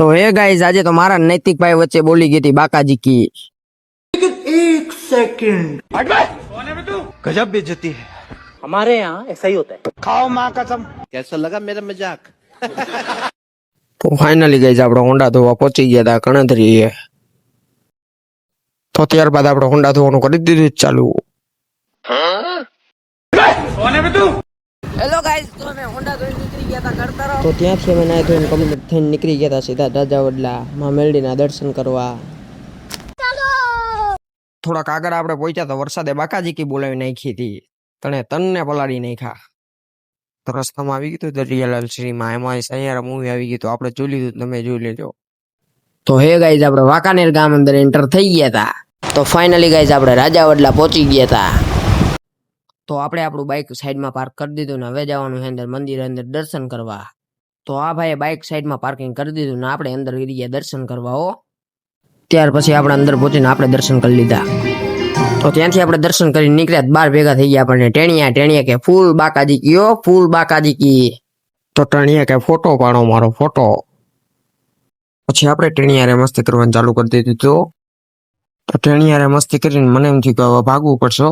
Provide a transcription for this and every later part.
તો hey guys આજે તો મારા નૈતિક ભાઈ વચ્ચે બોલી ગઈ હતી બાકાજી કી गजब बेइज्जती है हमारे यहाँ ऐसा ही होता है खाओ माँ कसम कैसा लगा मेरा मजाक તો ફાઇનલી ગાઈઝ આપણે હોન્ડા ધોવા પહોંચી ગયા હતા ગણતરી તો ત્યારબાદ આપણે હોન્ડા ધોવાનું કરી દીધું જ ચાલુ હેલો ગાઈઝ તો તો ત્યાંથી અમે નાય ધોઈને કમ્પ્લીટ થઈને નીકળી ગયા હતા સીધા રાજા વડલા માં મેલડીના દર્શન કરવા. થોડાક આગળ આપણે પહોંચ્યા તો વરસાદે બાકાજી કી બોલાવી નાખી હતી. તને તનને પલાળી નાખ્યા. તો રસ્તામાં આવી ગયું દરિયાલાલ શ્રીમાં. એમાં સૈયારા મૂવી આવી ગયું તો આપણે જોઈ લીધું તમે જોઈ લેજો. તો હે ગાઈઝ આપણે વાંકાનેર ગામ અંદર એન્ટર થઈ ગયા હતા. તો ફાઇનલી ગાઈઝ આપણે રાજાવડલા પહોંચી ગયા હતા. તો આપણે આપણું બાઇક સાઈડમાં પાર્ક કરી દીધું ને હવે જવાનું અંદર મંદિર અંદર દર્શન કરવા. તો આ ભાઈએ બાઇક સાઈડમાં પાર્કિંગ કરી દીધું ને આપણે અંદર ગયા દર્શન કરવા હો. ત્યાર પછી આપણે અંદર પહોંચીને આપણે દર્શન કરી લીધા. તો ત્યાંથી આપણે દર્શન કરીને નીકળ્યા બાર ભેગા થઈ ગયા આપણને. ટેણિયા ટેણિયા કે ફૂલ બાકાજી કયો ફૂલ બાકાજી કી. તો ટેણિયા કે ફોટો પાડો મારો ફોટો. પછી આપણે ટેણિયારે મસ્તી કરવાનું ચાલુ કરી દીધું તો. ટેણિયારે મસ્તી કરીને મને એમ થયું કે હવે ભાગવું પડશે.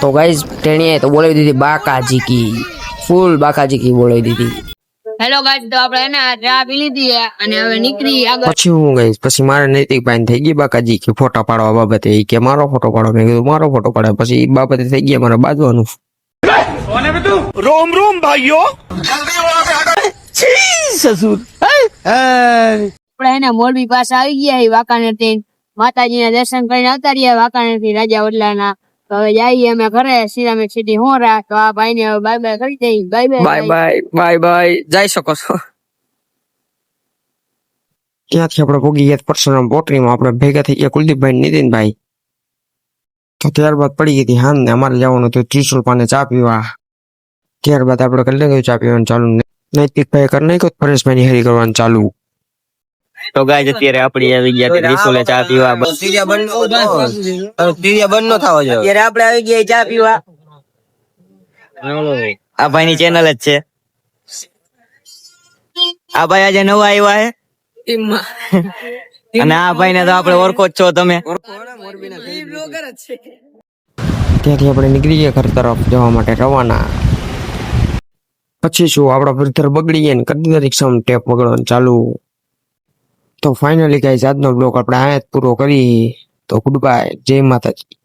તો ગાઈઝ તેણીએ તો બોલાવી દીધી બાકાજી કી ફૂલ બાકાજી કી બોલાવી દીધી. હેલો ગાઈઝ તો આપણે એને ચા પી લીધી અને હવે નીકળી આગળ. પછી હું ગઈ પછી મારે નૈતિક ભાઈ થઈ ગઈ બાકાજી કે ફોટા પાડવા બાબતે. કે મારો ફોટો પાડો. મેં કીધું મારો ફોટો પાડે. પછી બાબતે થઈ ગયા મારા બાજવાનું. રોમ રોમ ભાઈઓ. સસુર આપણે એને મોરબી પાસે આવી ગયા વાંકાનેરથી. માતાજીના દર્શન કરીને અવતારીએ વાંકાનેરથી રાજા ઓટલાના હવે જઈએ અમે ઘરે સિરામિક સિટી રાખ તો આ ભાઈ ને હવે બાય બાય કરી દઈ. Bye bye bye bye bye જઈ શકો છો. ત્યાંથી આપણે ભોગી ગયા પરશુરામ પોટરીમાં આપણે ભેગા થઈ ગયા કુલદીપભાઈ નીતિનભાઈ. તો ત્યારબાદ પડી ગઈ હતી હાન ને અમારે જવાનું હતું ત્રિશુલ પાને ચા પીવા. ત્યારબાદ આપણે કરી નાખ્યું ચા પીવાનું ચાલુ. નૈતિકભાઈ કરી નાખ્યું પરેશભાઈ ની હેરી કરવાનું ચાલુ. તો ગાય અત્યારે આપડી આવી ગયા ત્રિશુલે ચા પીવા અત્યારે આપણે આવી ગયા ચા પીવા. આ ભાઈ ની ચેનલ જ છે. આ ભાઈ આજે નવા આવ્યા હે. અને આ ભાઈ ને તો આપડે ઓળખો જ છો તમે. ત્યાંથી આપણે નીકળી ગયા ઘર તરફ જવા માટે રવાના. પછી શું આપણા ભરતર બગડી ગયા ને કરી રિક્ષામાં ટેપ વગડવાનું ચાલુ. તો ફાઇનલી ગાઈઝ આજનો બ્લોગ આપણે આ પૂરો કરી તો ગુડ બાય જય માતાજી.